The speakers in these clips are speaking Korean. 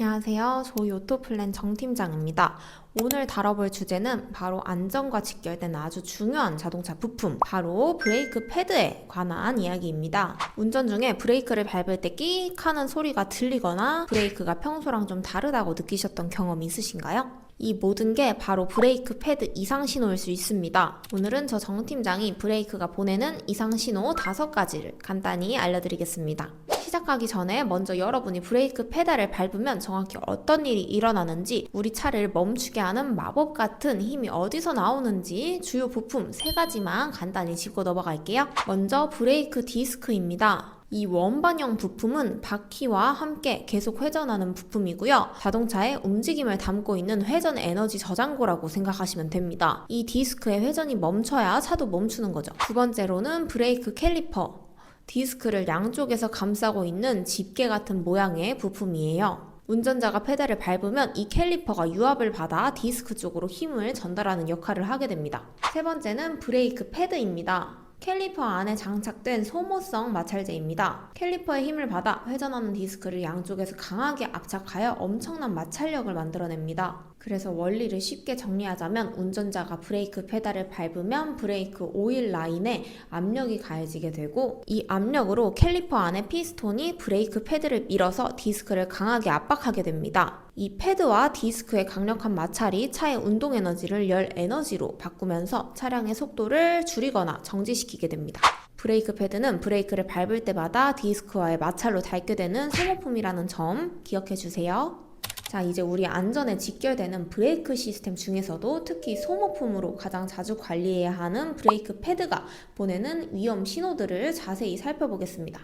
안녕하세요. 조이 오토플랜 정 팀장입니다. 오늘 다뤄볼 주제는 바로 안전과 직결된 아주 중요한 자동차 부품, 바로 브레이크 패드에 관한 이야기입니다. 운전 중에 브레이크를 밟을 때 끼익 하는 소리가 들리거나 브레이크가 평소랑 좀 다르다고 느끼셨던 경험 있으신가요? 이 모든 게 바로 브레이크 패드 이상 신호일 수 있습니다. 오늘은 저 정 팀장이 브레이크가 보내는 이상 신호 다섯 가지를 간단히 알려드리겠습니다. 시작하기 전에 먼저 여러분이 브레이크 페달을 밟으면 정확히 어떤 일이 일어나는지 우리 차를 멈추게 하는 마법 같은 힘이 어디서 나오는지 주요 부품 세 가지만 간단히 짚고 넘어갈게요. 먼저 브레이크 디스크입니다. 이 원반형 부품은 바퀴와 함께 계속 회전하는 부품이고요. 자동차의 움직임을 담고 있는 회전 에너지 저장고라고 생각하시면 됩니다. 이 디스크의 회전이 멈춰야 차도 멈추는 거죠. 두 번째로는 브레이크 캘리퍼. 디스크를 양쪽에서 감싸고 있는 집게 같은 모양의 부품이에요. 운전자가 페달을 밟으면 이 캘리퍼가 유압을 받아 디스크 쪽으로 힘을 전달하는 역할을 하게 됩니다. 세 번째는 브레이크 패드입니다. 캘리퍼 안에 장착된 소모성 마찰제입니다. 캘리퍼의 힘을 받아 회전하는 디스크를 양쪽에서 강하게 압착하여 엄청난 마찰력을 만들어냅니다. 그래서 원리를 쉽게 정리하자면 운전자가 브레이크 페달을 밟으면 브레이크 오일 라인에 압력이 가해지게 되고 이 압력으로 캘리퍼 안에 피스톤이 브레이크 패드를 밀어서 디스크를 강하게 압박하게 됩니다. 이 패드와 디스크의 강력한 마찰이 차의 운동 에너지를 열 에너지로 바꾸면서 차량의 속도를 줄이거나 정지시키게 됩니다. 브레이크 패드는 브레이크를 밟을 때마다 디스크와의 마찰로 닳게 되는 소모품이라는 점 기억해 주세요. 자, 이제 우리 안전에 직결되는 브레이크 시스템 중에서도 특히 소모품으로 가장 자주 관리해야 하는 브레이크 패드가 보내는 위험 신호들을 자세히 살펴보겠습니다.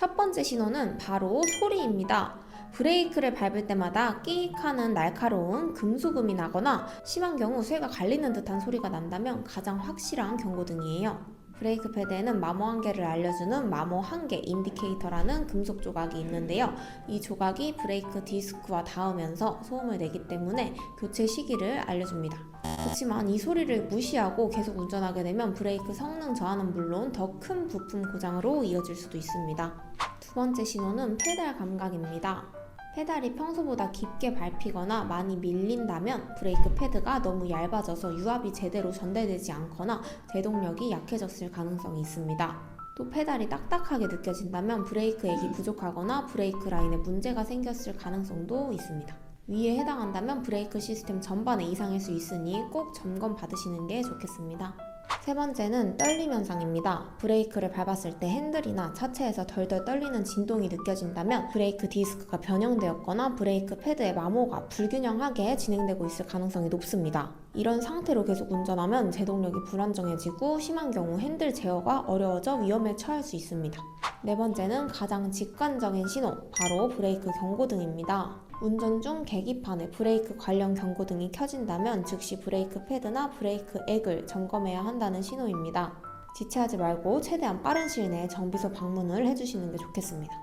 첫 번째 신호는 바로 소리입니다. 브레이크를 밟을 때마다 끼익 하는 날카로운 금속음이 나거나 심한 경우 쇠가 갈리는 듯한 소리가 난다면 가장 확실한 경고등이에요. 브레이크 패드에는 마모 한계를 알려주는 마모 한계 인디케이터라는 금속 조각이 있는데요. 이 조각이 브레이크 디스크와 닿으면서 소음을 내기 때문에 교체 시기를 알려줍니다. 그렇지만 이 소리를 무시하고 계속 운전하게 되면 브레이크 성능 저하는 물론 더 큰 부품 고장으로 이어질 수도 있습니다. 두 번째 신호는 페달 감각입니다. 페달이 평소보다 깊게 밟히거나 많이 밀린다면 브레이크 패드가 너무 얇아져서 유압이 제대로 전달되지 않거나 제동력이 약해졌을 가능성이 있습니다. 또 페달이 딱딱하게 느껴진다면 브레이크 액이 부족하거나 브레이크 라인에 문제가 생겼을 가능성도 있습니다. 위에 해당한다면 브레이크 시스템 전반에 이상일 수 있으니 꼭 점검 받으시는 게 좋겠습니다. 세 번째는 떨림 현상입니다. 브레이크를 밟았을 때 핸들이나 차체에서 덜덜 떨리는 진동이 느껴진다면 브레이크 디스크가 변형되었거나 브레이크 패드의 마모가 불균형하게 진행되고 있을 가능성이 높습니다. 이런 상태로 계속 운전하면 제동력이 불안정해지고 심한 경우 핸들 제어가 어려워져 위험에 처할 수 있습니다. 네 번째는 가장 직관적인 신호, 바로 브레이크 경고등입니다. 운전 중 계기판에 브레이크 관련 경고등이 켜진다면 즉시 브레이크 패드나 브레이크 액을 점검해야 한다는 신호입니다. 지체하지 말고 최대한 빠른 시일 내에 정비소 방문을 해주시는 게 좋겠습니다.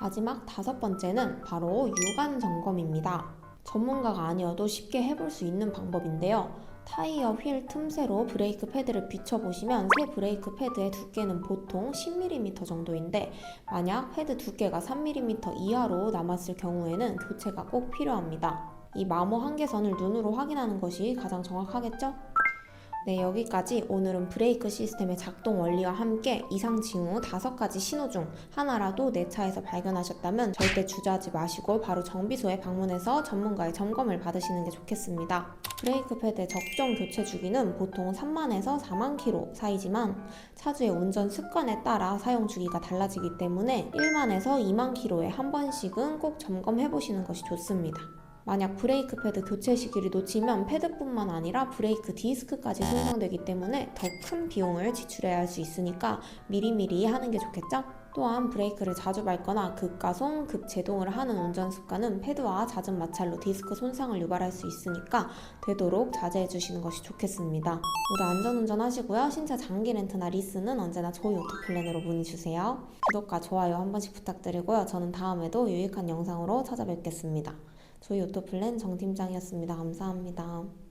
마지막 다섯 번째는 바로 유관 점검입니다. 전문가가 아니어도 쉽게 해볼 수 있는 방법인데요. 타이어 휠 틈새로 브레이크 패드를 비춰보시면 새 브레이크 패드의 두께는 보통 10mm 정도인데 만약 패드 두께가 3mm 이하로 남았을 경우에는 교체가 꼭 필요합니다. 이 마모 한계선을 눈으로 확인하는 것이 가장 정확하겠죠? 네, 여기까지 오늘은 브레이크 시스템의 작동 원리와 함께 이상 징후 다섯 가지 신호 중 하나라도 내 차에서 발견하셨다면 절대 주저하지 마시고 바로 정비소에 방문해서 전문가의 점검을 받으시는 게 좋겠습니다. 브레이크 패드의 적정 교체 주기는 보통 3만에서 4만 킬로 사이지만 차주의 운전 습관에 따라 사용 주기가 달라지기 때문에 1만에서 2만 킬로에 한 번씩은 꼭 점검해 보시는 것이 좋습니다. 만약 브레이크 패드 교체 시기를 놓치면 패드뿐만 아니라 브레이크 디스크까지 손상되기 때문에 더 큰 비용을 지출해야 할 수 있으니까 미리미리 하는 게 좋겠죠? 또한 브레이크를 자주 밟거나 급가송, 급제동을 하는 운전 습관은 패드와 잦은 마찰로 디스크 손상을 유발할 수 있으니까 되도록 자제해 주시는 것이 좋겠습니다. 모두 안전운전 하시고요. 신차 장기 렌트나 리스는 언제나 저희 오토플랜으로 문의 주세요. 구독과 좋아요 한 번씩 부탁드리고요. 저는 다음에도 유익한 영상으로 찾아뵙겠습니다. 저희 오토플랜 정 팀장이었습니다. 감사합니다.